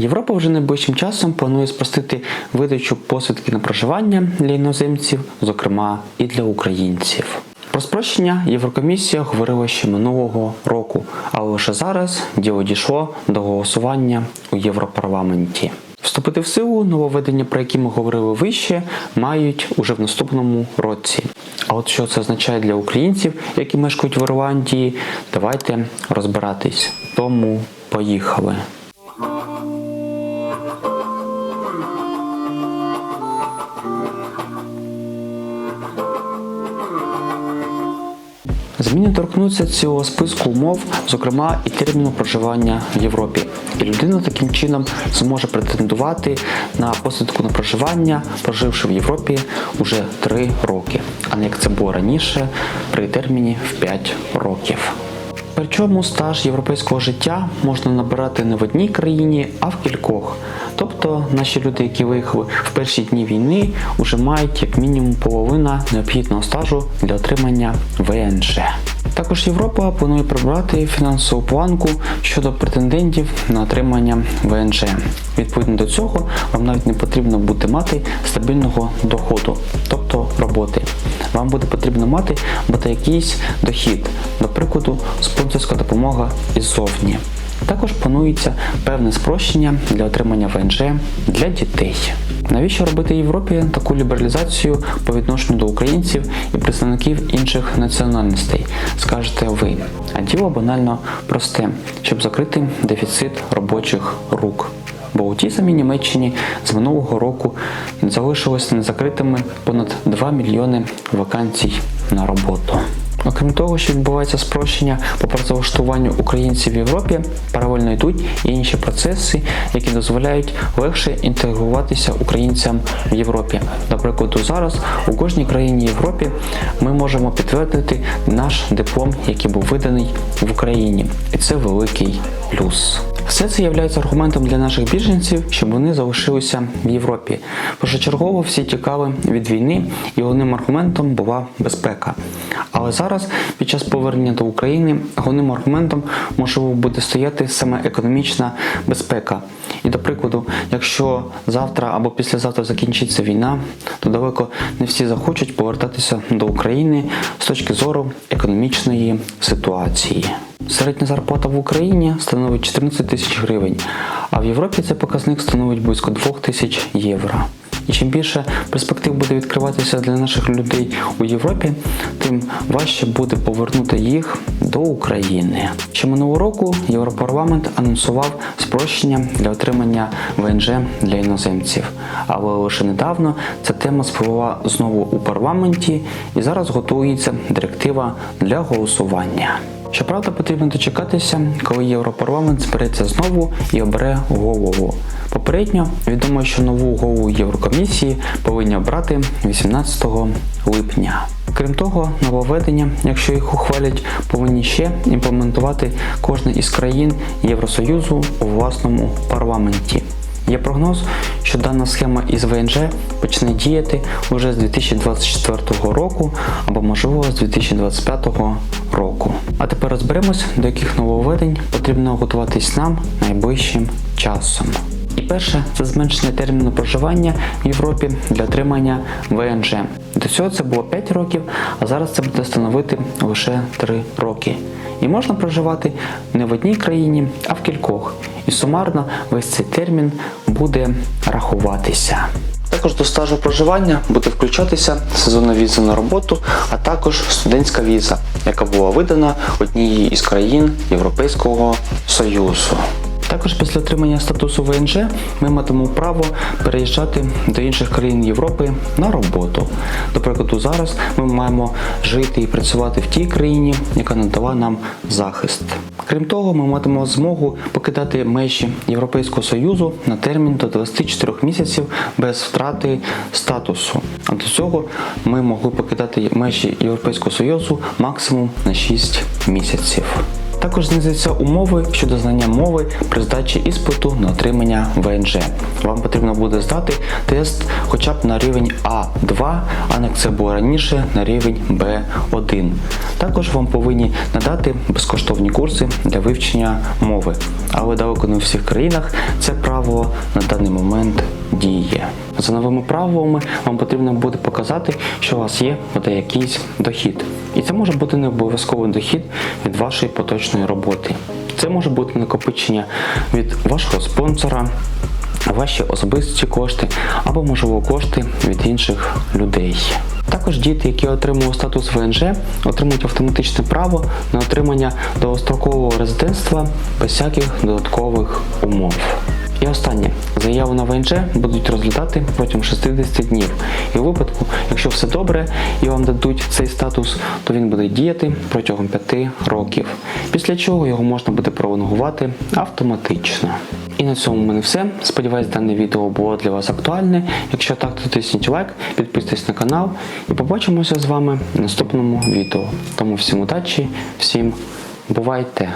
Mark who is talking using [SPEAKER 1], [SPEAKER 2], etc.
[SPEAKER 1] Європа вже найближчим часом планує спростити видачу посвідки на проживання для іноземців, зокрема і для українців. Про спрощення Єврокомісія говорила ще минулого року, але лише зараз діло дійшло до голосування у Європарламенті. Вступити в силу нововведення, про які ми говорили вище, мають уже в наступному році. А от що це означає для українців, які мешкають в Ірландії, давайте розбиратись. Тому поїхали. Зміни торкнуться цього списку умов, зокрема і терміну проживання в Європі. І людина таким чином зможе претендувати на посвідку на проживання, проживши в Європі уже 3 роки, а не як це було раніше при терміні в 5 років. Причому стаж європейського життя можна набирати не в одній країні, а в кількох. Тобто наші люди, які виїхали в перші дні війни, вже мають як мінімум половина необхідного стажу для отримання ВНЖ. Також Європа планує прибрати фінансову планку щодо претендентів на отримання ВНЖ. Відповідно до цього, вам навіть не потрібно буде мати стабільного доходу, тобто роботи. Вам буде потрібно мати бодай якийсь дохід, до прикладу, спонсорська допомога іззовні. Також планується певне спрощення для отримання ВНЖ для дітей. Навіщо робити Європі таку лібералізацію по відношенню до українців і представників інших національностей? Скажете ви. А діло банально просте, щоб закрити дефіцит робочих рук. Бо у тій самій Німеччині з минулого року залишилось незакритими понад 2 мільйони вакансій на роботу. Окрім того, що відбувається спрощення по працевлаштуванню українців в Європі, паралельно йдуть і інші процеси, які дозволяють легше інтегруватися українцям в Європі. До прикладу, зараз у кожній країні Європі ми можемо підтвердити наш диплом, який був виданий в Україні, і це великий плюс. Все це є аргументом для наших біженців, щоб вони залишилися в Європі. Першочергово всі тікали від війни, і головним аргументом була безпека. Але зараз, під час повернення до України, головним аргументом можливо буде стояти саме економічна безпека. І до прикладу, якщо завтра або післязавтра закінчиться війна, то далеко не всі захочуть повертатися до України з точки зору економічної ситуації. Середня зарплата в Україні становить 14 тисяч гривень, а в Європі цей показник становить близько 2 тисяч євро. І чим більше перспектив буде відкриватися для наших людей у Європі, тим важче буде повернути їх до України. Ще минулого року Європарламент анонсував спрощення для отримання ВНЖ для іноземців. Але лише недавно ця тема спливла знову у парламенті, і зараз готується директива для голосування. Щоправда, потрібно дочекатися, коли Європарламент збереться знову і обере голову. Попередньо відомо, що нову голову Єврокомісії повинні обрати 18 липня. Крім того, нововведення, якщо їх ухвалять, повинні ще імплементувати кожна із країн Євросоюзу у власному парламенті. Є прогноз, що дана схема із ВНЖ почне діяти уже з 2024 року або можливо з 2025 року. А тепер розберемось, до яких нововведень потрібно готуватись нам найближчим часом. І перше це зменшення терміну проживання в Європі для отримання ВНЖ. До цього це було 5 років, а зараз це буде становити лише 3 роки. І можна проживати не в одній країні, а в кількох. І сумарно весь цей термін буде рахуватися. Також до стажу проживання буде включатися сезонна віза на роботу, а також студентська віза, яка була видана однією із країн Європейського Союзу. Також після отримання статусу ВНЖ ми матимемо право переїжджати до інших країн Європи на роботу. До прикладу, зараз ми маємо жити і працювати в тій країні, яка надала нам захист. Крім того, ми матимемо змогу покидати межі Європейського Союзу на термін до 24 місяців без втрати статусу. А до цього ми могли покидати межі Європейського Союзу максимум на 6 місяців. Також знизяться умови щодо знання мови при здачі іспиту на отримання ВНЖ. Вам потрібно буде здати тест хоча б на рівень А2, а як це було раніше на рівень Б1. Також вам повинні надати безкоштовні курси для вивчення мови. Але далеко не у всіх країнах це правило на даний момент діє. За новими правилами вам потрібно буде показати, що у вас є якийсь дохід. І це може бути не обов'язковий дохід від вашої поточної роботи. Це може бути накопичення від вашого спонсора, ваші особисті кошти або, можливо, кошти від інших людей. Також діти, які отримують статус ВНЖ, отримують автоматичне право на отримання довгострокового резидентства без всяких додаткових умов. І останнє заяву на ВНЖ будуть розглядати протягом 60 днів. І у випадку, якщо все добре і вам дадуть цей статус, то він буде діяти протягом 5 років. Після чого його можна буде пролонгувати автоматично. І на цьому в мене все. Сподіваюсь, дане відео було для вас актуальне. Якщо так, то тисніть лайк, підписуйтесь на канал і побачимося з вами в наступному відео. Тому всім удачі, всім бувайте!